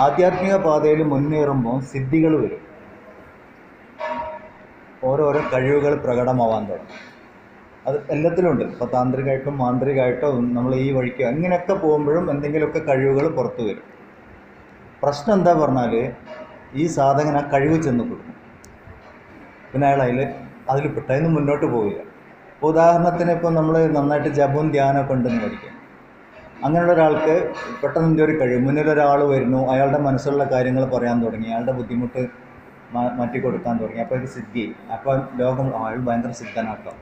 ആധ്യാത്മിക പാതയിൽ മുന്നേറുമ്പോൾ സിദ്ധികൾ വരും. ഓരോരോ കഴിവുകൾ പ്രകടമാവാൻ തുടങ്ങും. അത് എല്ലാത്തിലും ഉണ്ട്. ഇപ്പോൾ താന്ത്രികമായിട്ടും മാന്ത്രികമായിട്ടും നമ്മൾ ഈ വഴിക്ക് അങ്ങനെയൊക്കെ പോകുമ്പോഴും എന്തെങ്കിലുമൊക്കെ കഴിവുകൾ പുറത്തു വരും. പ്രശ്നം എന്താ പറഞ്ഞാൽ ഈ സാധകൻ ആ കഴിവ് ചെന്ന് കൊടുക്കും പിന്നെ അയാൾ അതിൽ അതിൽ പെട്ടതിന് മുന്നോട്ട് പോവില്ല. ഉദാഹരണത്തിന് ഇപ്പോൾ നമ്മൾ നന്നായിട്ട് ജപവും ധ്യാനമൊക്കെ ഉണ്ടെന്ന് വിചാരിക്കാം അങ്ങനെയുള്ള ഒരാൾക്ക് പെട്ടെന്ന് ഒരു കഴിവ്. മുന്നിൽ ഒരാൾ വരുന്നു അയാളുടെ മനസ്സിലുള്ള കാര്യങ്ങൾ പറയാൻ തുടങ്ങി അയാളുടെ ബുദ്ധിമുട്ട് മാറ്റി കൊടുക്കാൻ തുടങ്ങി. അപ്പോൾ ഒരു സിദ്ധി. അപ്പോൾ ലോകം ആൾ ഭയങ്കര സിദ്ധനാക്കാം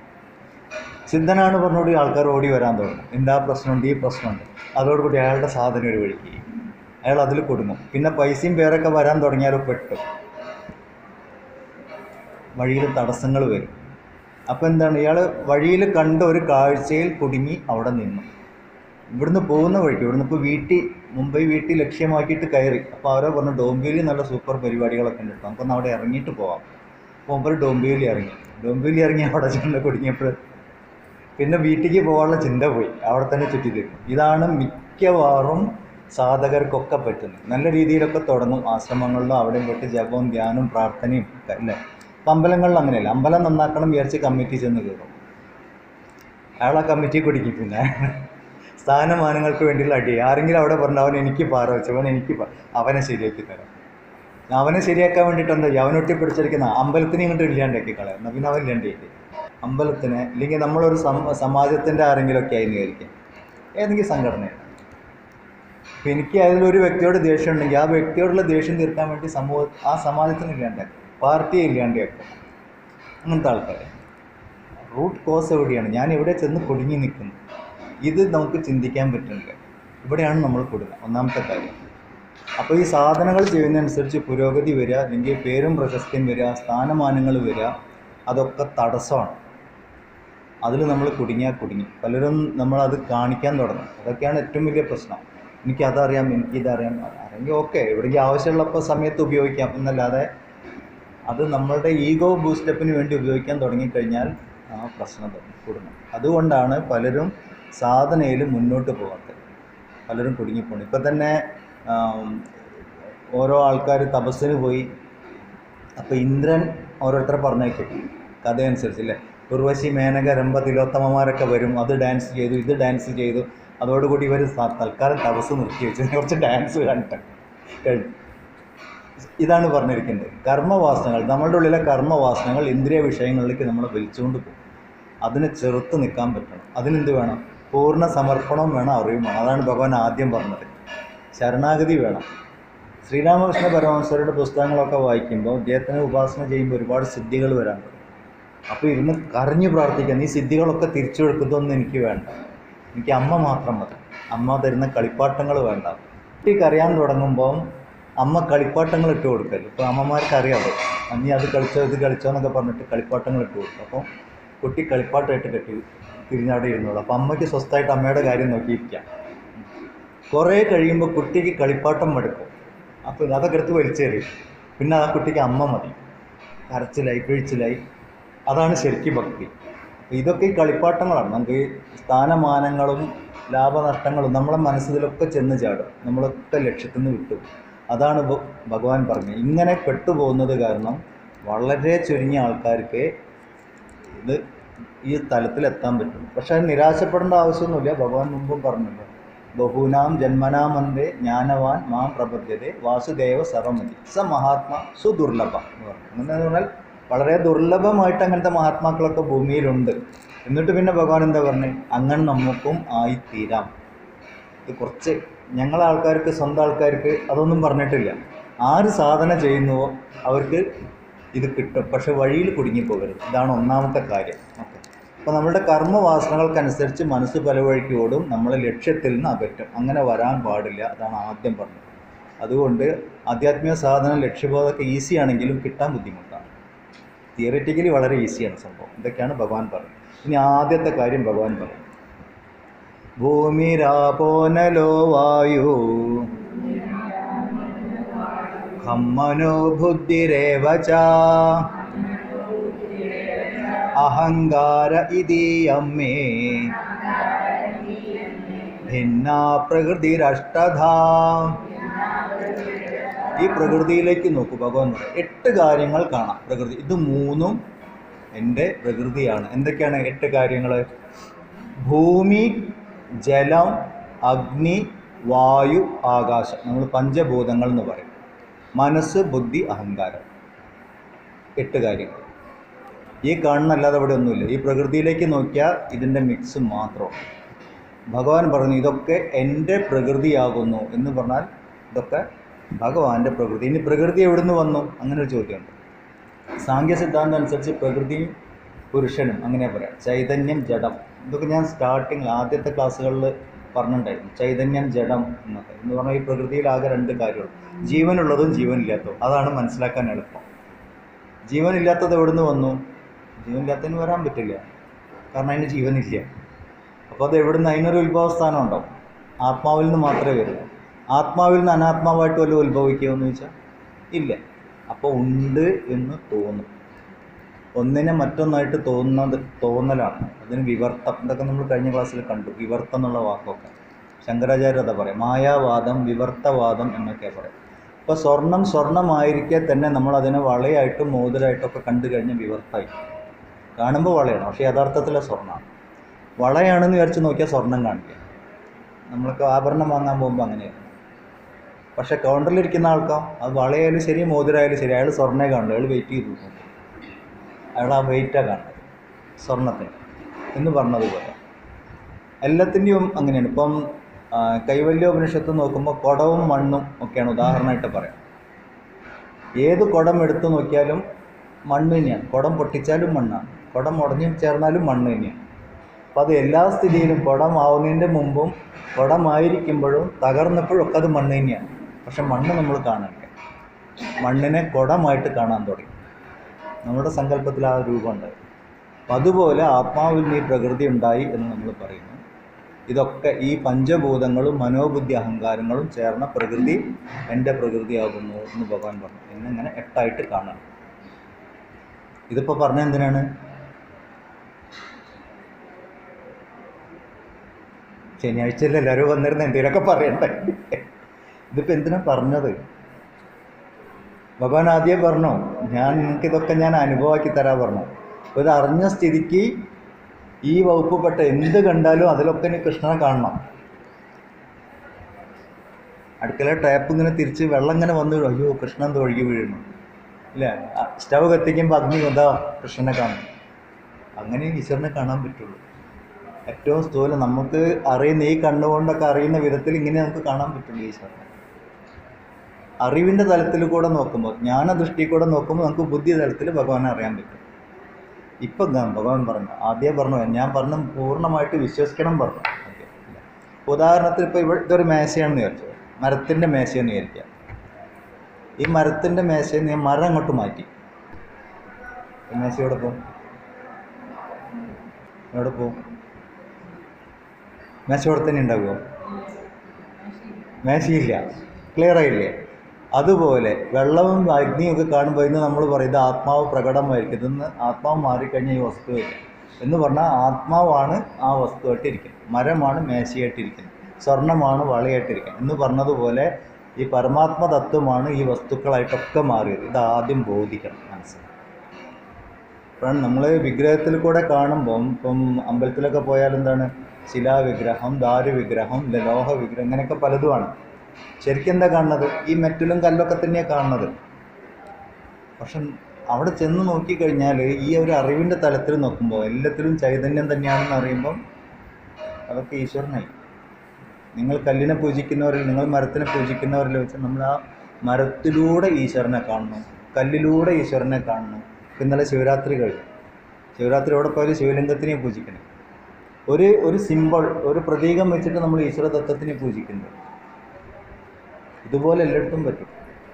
സിദ്ധനാണ് പറഞ്ഞുകൊണ്ട് ആൾക്കാർ ഓടി വരാൻ തുടങ്ങും. എന്താ പ്രശ്നമുണ്ട്? ഈ പ്രശ്നമുണ്ട്. അതോടുകൂടി അയാളുടെ സാധനം ഒരു വഴിക്ക്. അയാൾ അതിൽ കൊടുങ്ങും. പിന്നെ പൈസയും പേരൊക്കെ വരാൻ തുടങ്ങിയാൽ പെട്ടു. വഴിയിൽ തടസ്സങ്ങൾ വരും. അപ്പോൾ എന്താണ്? ഇയാൾ വഴിയിൽ കണ്ട ഒരു കാഴ്ചയിൽ കുടുങ്ങി അവിടെ നിന്നു. ഇവിടുന്ന് പോകുന്ന വഴിക്ക് ഇവിടുന്ന് ഇപ്പോൾ വീട്ടിൽ മുംബൈ വീട്ടിൽ ലക്ഷ്യമാക്കിയിട്ട് കയറി. അപ്പോൾ അവരെ പറഞ്ഞു ഡോംബിയിൽ നല്ല സൂപ്പർ പരിപാടികളൊക്കെ ഉണ്ട്. നമുക്കൊന്ന് അവിടെ ഇറങ്ങിയിട്ട് പോവാം. മുമ്പ് ഡോംബിയിൽ ഇറങ്ങി. ഡോംബിയിൽ ഇറങ്ങി അവിടെ ചെന്ന് കുടുങ്ങിയപ്പോൾ പിന്നെ വീട്ടിലേക്ക് പോകാനുള്ള ചിന്ത പോയി. അവിടെ തന്നെ ചുറ്റി തീർന്നു ഇതാണ് മിക്കവാറും സാധകർക്കൊക്കെ പറ്റുന്നത്. നല്ല രീതിയിലൊക്കെ തുടങ്ങും ആശ്രമങ്ങളിലും അവിടെയും പോയിട്ട് ജപവും ധ്യാനവും പ്രാർത്ഥനയും ഒക്കെ അല്ലേ? അപ്പം അമ്പലങ്ങളിൽ അങ്ങനെയല്ല. അമ്പലം നന്നാക്കണം വിചാരിച്ച് കമ്മിറ്റി ചെന്ന് കയറും. അയാൾ ആ കമ്മിറ്റി കുടിക്കും പിന്നെ. സ്ഥാനമാനങ്ങൾക്ക് വേണ്ടിയുള്ള അടി. ആരെങ്കിലും അവിടെ പറഞ്ഞു അവൻ എനിക്ക് പാറ വെച്ചവൻ എനിക്ക് അവനെ ശരിയാക്കി തരാം. അവനെ ശരിയാക്കാൻ വേണ്ടിയിട്ട് എന്താ? അവനൊട്ടി പിടിച്ചിരിക്കുന്ന അമ്പലത്തിനെ ഇങ്ങോട്ട് ഇല്ലാണ്ടാക്കി കളയാം. എന്നാൽ പിന്നെ അവൻ ഇല്ലാണ്ടിയിട്ട് അമ്പലത്തിന് ഇല്ലെങ്കിൽ നമ്മളൊരു സമാജത്തിന്റെ ആരെങ്കിലുമൊക്കെ ആയി വിചാരിക്കാം ഏതെങ്കിലും സംഘടനയാണ് അപ്പം എനിക്ക് അതിലൊരു വ്യക്തിയോട് ദേഷ്യം ഉണ്ടെങ്കിൽ ആ വ്യക്തിയോടുള്ള ദേഷ്യം തീർക്കാൻ വേണ്ടി സമൂഹ ആ സമാജത്തിന് ഇല്ലാണ്ടാക്കും. പാർട്ടിയെ ഇല്ലാണ്ടാക്കും. അങ്ങനത്തെ ആൾക്കാരെ. റൂട്ട് കോസ് എവിടെയാണ്? ഞാൻ എവിടെ ചെന്ന് കുടുങ്ങി നിൽക്കുന്നു? ഇത് നമുക്ക് ചിന്തിക്കാൻ പറ്റുന്നുണ്ട് ഇവിടെയാണ് നമ്മൾ കൊടുക്കുക. ഒന്നാമത്തെ കാര്യം. അപ്പോൾ ഈ സാധനങ്ങൾ ചെയ്യുന്നതനുസരിച്ച് പുരോഗതി വരിക അല്ലെങ്കിൽ പേരും പ്രശസ്തിയും വരിക സ്ഥാനമാനങ്ങൾ വരിക അതൊക്കെ തടസ്സമാണ്. അതിൽ നമ്മൾ കുടുങ്ങിയാൽ കുടുങ്ങി. പലരും നമ്മളത് കാണിക്കാൻ തുടങ്ങും. അതൊക്കെയാണ് ഏറ്റവും വലിയ പ്രശ്നം. എനിക്കതറിയാം എനിക്കിതറിയാം. അല്ലെങ്കിൽ ഓക്കെ എവിടേക്ക് ആവശ്യമുള്ളപ്പോൾ സമയത്ത് ഉപയോഗിക്കാം എന്നല്ലാതെ അത് നമ്മളുടെ ഈഗോ ബൂസ്റ്റപ്പിന് വേണ്ടി ഉപയോഗിക്കാൻ തുടങ്ങിക്കഴിഞ്ഞാൽ ആ പ്രശ്നം കൂടുന്നു. അതുകൊണ്ടാണ് പലരും സാധനയിൽ മുന്നോട്ട് പോകാത്തത് പലരും കുടുങ്ങിപ്പോണു. ഇപ്പം തന്നെ ഓരോ ആൾക്കാർ തപസ്സിന് പോയി. അപ്പോൾ ഇന്ദ്രൻ ഓരോരുത്തരെ പറഞ്ഞേക്കും കഥയനുസരിച്ച് അല്ലേ ഉർവശി മേനക രംഭ തിലോത്തമമാരൊക്കെ വരും. അത് ഡാൻസ് ചെയ്തു ഇത് ഡാൻസ് ചെയ്തു. അതോടുകൂടി ഇവർ തൽക്കാലം തപസ് നിർത്തി വെച്ചു കുറച്ച് ഡാൻസ് കണ്ടിട്ട് ഇതാണ് പറഞ്ഞിരിക്കുന്നത്. കർമ്മവാസനകൾ നമ്മളുടെ ഉള്ളിലെ കർമ്മവാസനകൾ ഇന്ദ്രിയ വിഷയങ്ങളിലേക്ക് നമ്മളെ വലിച്ചുകൊണ്ട് പോകും. അതിനെ ചെറുത്ത് നിൽക്കാൻ പറ്റണം. അതിനെന്ത് വേണം? പൂർണ സമർപ്പണം വേണം അറിവും വേണം. അതാണ് ഭഗവാൻ ആദ്യം പറഞ്ഞത്. ശരണാഗതി വേണം. ശ്രീരാമകൃഷ്ണ പരമഹംസരുടെ പുസ്തകങ്ങളൊക്കെ വായിക്കുമ്പോൾ അദ്ദേഹത്തിനെ ഉപാസന ചെയ്യുമ്പോൾ ഒരുപാട് സിദ്ധികൾ വരാൻ അപ്പോൾ ഇരുന്ന് കരഞ്ഞു പ്രാർത്ഥിക്കാൻ ഈ സിദ്ധികളൊക്കെ തിരിച്ചു കൊടുക്കുന്നതൊന്നും എനിക്ക് വേണ്ട. എനിക്ക് അമ്മ മാത്രം മതി. അമ്മ തരുന്ന കളിപ്പാട്ടങ്ങൾ വേണ്ട. കുട്ടിക്ക് അറിയാൻ തുടങ്ങുമ്പോൾ അമ്മ കളിപ്പാട്ടങ്ങൾ ഇട്ട് കൊടുക്കരുത്. ഇപ്പോൾ അമ്മമാർക്ക് അറിയാമോ അന്നീ അത് കളിച്ചോ ഇത് കളിച്ചോ എന്നൊക്കെ പറഞ്ഞിട്ട് കളിപ്പാട്ടങ്ങൾ ഇട്ട് കൊടുക്കും. അപ്പോൾ കുട്ടി കളിപ്പാട്ടമായിട്ട് കെട്ടി. തിരിഞ്ഞവിടെ ഇരുന്നോളൂ അപ്പോൾ അമ്മയ്ക്ക് സ്വസ്ഥമായിട്ട് അമ്മയുടെ കാര്യം നോക്കിയിരിക്കാം. കുറേ കഴിയുമ്പോൾ കുട്ടിക്ക് കളിപ്പാട്ടം മടുക്കും അപ്പോൾ അതൊക്കെ എടുത്ത് വലിച്ചെറിയും പിന്നെ ആ കുട്ടിക്ക് അമ്മ മതി. കരച്ചിലായി പിഴിച്ചിലായി. അതാണ് ശരിക്കും ഭക്തി. ഇതൊക്കെ ഈ കളിപ്പാട്ടങ്ങളാണ്. നമുക്ക് സ്ഥാനമാനങ്ങളും ലാഭനഷ്ടങ്ങളും നമ്മളെ മനസ്സിലൊക്കെ ചെന്ന് ചാടും. നമ്മളൊക്കെ ലക്ഷ്യത്തിൽ നിന്ന് വിട്ടു അതാണ് ഭഗവാൻ പറഞ്ഞത്. ഇങ്ങനെ പെട്ടുപോകുന്നത് കാരണം വളരെ ചുരുങ്ങിയ ആൾക്കാർക്ക് ഇത് ഈ തലത്തിലെത്താൻ പറ്റും. പക്ഷെ നിരാശപ്പെടേണ്ട ആവശ്യമൊന്നുമില്ല. ഭഗവാൻ മുമ്പും പറഞ്ഞല്ലോ ബഹൂനാം ജന്മനാമന്തേ ജ്ഞാനവാൻ മാം പ്രപദ്ധ്യത വാസുദേവ സർവമതി. സ മഹാത്മാ സുദുർലഭ എന്ന് പറഞ്ഞു. അങ്ങനെ പറഞ്ഞാൽ വളരെ ദുർലഭമായിട്ട് അങ്ങനത്തെ മഹാത്മാക്കളൊക്കെ ഭൂമിയിലുണ്ട്. എന്നിട്ട് പിന്നെ ഭഗവാൻ എന്താ പറഞ്ഞത് അങ്ങനെ നമുക്കും ആയിത്തീരാം. ഇത് കുറച്ച് ഞങ്ങളെ ആൾക്കാർക്ക് സ്വന്തം ആൾക്കാർക്ക് അതൊന്നും പറഞ്ഞിട്ടില്ല. ആര് സാധന ചെയ്യുന്നുവോ അവർക്ക് ഇത് കിട്ടും. പക്ഷെ വഴിയിൽ കുടുങ്ങിപ്പോകരുത്. ഇതാണ് ഒന്നാമത്തെ കാര്യം. ഓക്കെ. അപ്പോൾ നമ്മളുടെ കർമ്മവാസനകൾക്കനുസരിച്ച് മനസ്സ് പല വഴിക്ക് ഓടും നമ്മളെ ലക്ഷ്യത്തിൽ നിന്ന് അകറ്റും. അങ്ങനെ വരാൻ പാടില്ല അതാണ് ആദ്യം പറഞ്ഞത്. അതുകൊണ്ട് ആധ്യാത്മിക സാധനം ലക്ഷ്യബോധമൊക്കെ ഈസി ആണെങ്കിലും കിട്ടാൻ ബുദ്ധിമുട്ടാണ്. തിയറിറ്റിക്കലി വളരെ ഈസിയാണ് സംഭവം. ഇതൊക്കെയാണ് ഭഗവാൻ പറയുന്നത് ഇനി ആദ്യത്തെ കാര്യം ഭഗവാൻ പറയും ഭൂമിരാപോനലോ വായു ഖമ്മനോ ബുദ്ധിരേവ ച അഹങ്കാര ഇതീയമ്മേ ഭിന്ന പ്രകൃതിരഷ്ടധാ ഈ പ്രകൃതിയിലേക്ക് നോക്കൂ ഭഗവാൻ. എട്ട് കാര്യങ്ങൾ കാണാം പ്രകൃതി. ഇത് മൂന്നും എന്റെ പ്രകൃതിയാണ്. എന്തൊക്കെയാണ് എട്ട് കാര്യങ്ങൾ ഭൂമി ജലം അഗ്നി വായു ആകാശം. നമ്മൾ പഞ്ചഭൂതങ്ങൾ എന്ന് പറയും. മനസ്സ് ബുദ്ധി അഹങ്കാരം. എട്ട് കാര്യങ്ങൾ. ഈ കാണുന്നല്ലാതെ ഇവിടെ ഒന്നുമില്ല. ഈ പ്രകൃതിയിലേക്ക് നോക്കിയാൽ ഇതിന്റെ മിക്സ് മാത്രം. ഭഗവാൻ പറഞ്ഞു ഇതൊക്കെ എന്റെ പ്രകൃതിയാകുന്നു എന്ന് പറഞ്ഞാൽ ഇതൊക്കെ ഭഗവാന്റെ പ്രകൃതി. ഇനി പ്രകൃതി എവിടുന്ന് വന്നു? അങ്ങനെ ഒരു ചോദ്യമുണ്ട് സാങ്ക്യ സിദ്ധാന്തം അനുസരിച്ച് പ്രകൃതിയും പുരുഷനും അങ്ങനെ പറയാം. ചൈതന്യം ജഡം. ഇതൊക്കെ ഞാൻ സ്റ്റാർട്ടിങ്ങിൽ ആദ്യത്തെ ക്ലാസ്സുകളിൽ പറഞ്ഞിട്ടുണ്ടായിരുന്നു. ചൈതന്യം ജഡം എന്നൊക്കെ. എന്ന് പറഞ്ഞാൽ ഈ പ്രകൃതിയിൽ ആകെ രണ്ട് കാര്യമുള്ളൂ. ജീവനുള്ളതും ജീവനില്ലാത്തതും. അതാണ് മനസ്സിലാക്കാൻ എളുപ്പം. ജീവനില്ലാത്തത് എവിടുന്ന് വന്നു? ജീവനില്ലാത്തതിന് വരാൻ പറ്റില്ല. കാരണം അതിന് ജീവനില്ല. അപ്പോൾ അത് എവിടെ നിന്ന് അതിനൊരു ഉത്ഭവസ്ഥാനം ഉണ്ടോ ആത്മാവിൽ നിന്ന് മാത്രമേ വരൂ. ആത്മാവിൽ നിന്ന് അനാത്മാവായിട്ട് വല്ലതും ഉത്ഭവിക്കുമോ എന്ന് ചോദിച്ചാൽ ഇല്ല. അപ്പോൾ ഉണ്ട് എന്ന് തോന്നും. ഒന്നിനെ മറ്റൊന്നായിട്ട് തോന്നുന്നത് തോന്നലാണ്. അതിന് വിവർത്തം ഇതൊക്കെ നമ്മൾ കഴിഞ്ഞ ക്ലാസ്സിൽ കണ്ടു. വിവർത്തം എന്നുള്ള വാക്കൊക്കെ. ശങ്കരാചാര്യ അതാ പറയും മായാവാദം വിവർത്തവാദം എന്നൊക്കെ പറയും. അപ്പോൾ സ്വർണം സ്വർണമായിരിക്കെ തന്നെ നമ്മൾ അതിനെ വളയായിട്ടും മോതിരമായിട്ടൊക്കെ കണ്ടു കഴിഞ്ഞാൽ വിവർത്തായി. കാണുമ്പോൾ വളയാണ്. പക്ഷേ യഥാർത്ഥത്തിൽ സ്വർണമാണ്. വളയാണെന്ന് വിചാരിച്ച് നോക്കിയാൽ സ്വർണം കാണിക്കുക നമ്മൾക്ക് ആഭരണം വാങ്ങാൻ പോകുമ്പോൾ അങ്ങനെയാണ്. പക്ഷെ കൗണ്ടറിലിരിക്കുന്ന ആൾക്കോ അത് വളയായാലും ശരി മോതിരായാലും ശരി അയാൾ സ്വർണേ കാണുള്ളൂ അയാൾ വെയിറ്റ് ചെയ്ത്. അയാൾ ആ വെയിറ്റാണ് കാണുന്നത്. സ്വർണത്തിന് എന്ന് പറഞ്ഞതുപോലെ എല്ലാത്തിന്റെയും അങ്ങനെയാണ്. ഇപ്പം കൈവല്യോപനിഷത്ത് നോക്കുമ്പോൾ കുടവും മണ്ണും ഒക്കെയാണ് ഉദാഹരണമായിട്ട് പറയാം. ഏത് കുടം എടുത്തു നോക്കിയാലും മണ്ണ് തന്നെയാണ്. കുടം പൊട്ടിച്ചാലും മണ്ണാണ്. കുടം ഉടഞ്ഞും ചേർന്നാലും മണ്ണ് തന്നെയാണ് അപ്പോൾ അത് എല്ലാ സ്ഥിതിയിലും കുടമാവുന്നതിന്റെ മുമ്പും കുടമായിരിക്കുമ്പോഴും തകർന്നപ്പോഴും ഒക്കെ അത് മണ്ണ് തന്നെയാണ് പക്ഷെ മണ്ണ് നമ്മൾ കാണണ്ട മണ്ണിനെ കുടമായിട്ട് കാണാൻ തുടങ്ങി. നമ്മുടെ സങ്കല്പത്തിൽ ആ രൂപമുണ്ട് അപ്പം അതുപോലെ ആത്മാവിൽ നീ പ്രകൃതി ഉണ്ടായി എന്ന് നമ്മൾ പറയുന്നു. ഇതൊക്കെ ഈ പഞ്ചഭൂതങ്ങളും മനോബുദ്ധി അഹങ്കാരങ്ങളും ചേർന്ന പ്രകൃതി എന്റെ പ്രകൃതിയാകുന്നു എന്ന് ഭഗവാൻ പറഞ്ഞു. എന്നിങ്ങനെ എട്ടായിട്ട് കാണാം. ഇതിപ്പോൾ പറഞ്ഞ എന്തിനാണ്? ശനിയാഴ്ചയിൽ എല്ലാവരും വന്നിരുന്ന എന്തെങ്കിലുമൊക്കെ പറയണ്ടേ? ഇതിപ്പോൾ എന്തിനാ പറഞ്ഞത്? ഭഗവാൻ ആദ്യം പറഞ്ഞു ഞാൻ നിങ്ങൾക്കിതൊക്കെ ഞാൻ അനുഭവമാക്കി തരാ പറഞ്ഞു. അപ്പോൾ ഇത് അറിഞ്ഞ സ്ഥിതിക്ക് ഈ വകുപ്പപ്പെട്ട എന്ത് കണ്ടാലും അതിലൊക്കെ ഇനി കൃഷ്ണനെ കാണണം. അടുക്കള ടാപ്പ് ഇങ്ങനെ തിരിച്ച് വെള്ളം ഇങ്ങനെ വന്നു. അയ്യോ കൃഷ്ണൻ എന്തോ ഒഴുകി വീഴുന്നു. ഇല്ല? സ്റ്റവ് കത്തിക്കുമ്പോൾ അഗ്നി എന്താ കൃഷ്ണനെ കാണും. അങ്ങനെ ഈശ്വരനെ കാണാൻ പറ്റുള്ളൂ. ഏറ്റവും സ്ഥൂലം നമുക്ക് അറിയുന്ന ഈ കണ്ണുകൊണ്ടൊക്കെ അറിയുന്ന വിധത്തിൽ ഇങ്ങനെ നമുക്ക് കാണാൻ പറ്റുള്ളൂ ഈശ്വരനെ അറിവിന്റെ തലത്തിൽ കൂടെ നോക്കുമ്പോൾ ജ്ഞാനദൃഷ്ടി കൂടെ നോക്കുമ്പോൾ നമുക്ക് ബുദ്ധി തലത്തിൽ ഭഗവാനെ അറിയാൻ പറ്റും. ഇപ്പം ഭഗവാൻ പറഞ്ഞു ആദ്യം പറഞ്ഞു ഞാൻ പറഞ്ഞു പൂർണമായിട്ട് വിശ്വസിക്കണം പറഞ്ഞു. ഉദാഹരണത്തിന് ഇപ്പോൾ ഇവിടുത്തെ ഒരു മേശയാണെന്ന് വിചാരിച്ചു? മരത്തിന്റെ മേശയെന്ന് വിചാരിക്കുക. ഈ മരത്തിന്റെ മേശയിൽ നിന്ന് മരം അങ്ങോട്ട് മാറ്റി. മേശ എവിടെ എവിടെ പോകും? മേശ അവിടെ തന്നെ ഉണ്ടാവുമോ? മേശയില്ല ക്ലിയർ ആയില്ലേ? അതുപോലെ വെള്ളവും അഗ്നിയും ഒക്കെ കാണുമ്പോൾ ഇന്ന് നമ്മൾ പറയുന്നത് ആത്മാവ് പ്രകടമായിരിക്കും. ഇതെന്ന് ആത്മാവ് മാറിക്കഴിഞ്ഞാൽ ഈ വസ്തു എന്ന് പറഞ്ഞാൽ ആത്മാവാണ് ആ വസ്തുവായിട്ടിരിക്കുന്നത് മരമാണ് മേശയായിട്ടിരിക്കുന്നത്. സ്വർണമാണ് വളയായിട്ടിരിക്കുന്നത്. എന്ന് പറഞ്ഞതുപോലെ ഈ പരമാത്മ തത്വമാണ് ഈ വസ്തുക്കളായിട്ടൊക്കെ മാറിയത്. ഇത് ആദ്യം ബോധിക്കണം മനസ്സിൽ. ഇപ്പോഴാണ് നമ്മൾ വിഗ്രഹത്തിൽ കൂടെ കാണുമ്പം ഇപ്പം അമ്പലത്തിലൊക്കെ പോയാൽ എന്താണ്? ശിലാവിഗ്രഹം ദാരുവിഗ്രഹം ലോഹ വിഗ്രഹം ഇങ്ങനെയൊക്കെ പലതുമാണ്. ശരിക്കും എന്താ കാണുന്നത്? ഈ മെറ്റലും കല്ലൊക്കെ തന്നെയാണ് കാണുന്നത്. പക്ഷെ അവിടെ ചെന്ന് നോക്കിക്കഴിഞ്ഞാൽ ഈ ഒരു അറിവിന്റെ തലത്തിൽ നോക്കുമ്പോൾ എല്ലാത്തിലും ചൈതന്യം തന്നെയാണെന്ന് അറിയുമ്പം അതൊക്കെ ഈശ്വരനായി നിങ്ങൾ കല്ലിനെ പൂജിക്കുന്നവരിൽ നിങ്ങൾ മരത്തിനെ പൂജിക്കുന്നവരിൽ വെച്ച് നമ്മൾ ആ മരത്തിലൂടെ ഈശ്വരനെ കാണുന്നു. കല്ലിലൂടെ ഈശ്വരനെ കാണുന്നു. ഇന്നലെ ശിവരാത്രി കഴിഞ്ഞു ശിവരാത്രി എവിടെ പോയാലും ശിവലിംഗത്തിനെ പൂജിക്കണം. ഒരു ഒരു സിമ്പിൾ ഒരു പ്രതീകം വെച്ചിട്ട് നമ്മൾ ഈശ്വര തത്വത്തിനെ പൂജിക്കുന്നത് ഇതുപോലെ എല്ലായിടത്തും പറ്റും.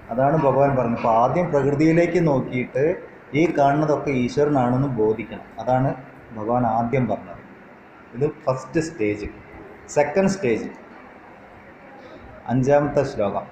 അതാണ് ഭഗവാൻ പറഞ്ഞത്. അപ്പോൾ ആദ്യം പ്രകൃതിയിലേക്ക് നോക്കിയിട്ട് ഈ കാണുന്നതൊക്കെ ഈശ്വരനാണെന്ന് ബോധിക്കണം. അതാണ് ഭഗവാൻ ആദ്യം പറഞ്ഞത്. ഇത് ഫസ്റ്റ് സ്റ്റേജ് സെക്കൻഡ് സ്റ്റേജ് അഞ്ചാമത്തെ ശ്ലോകം.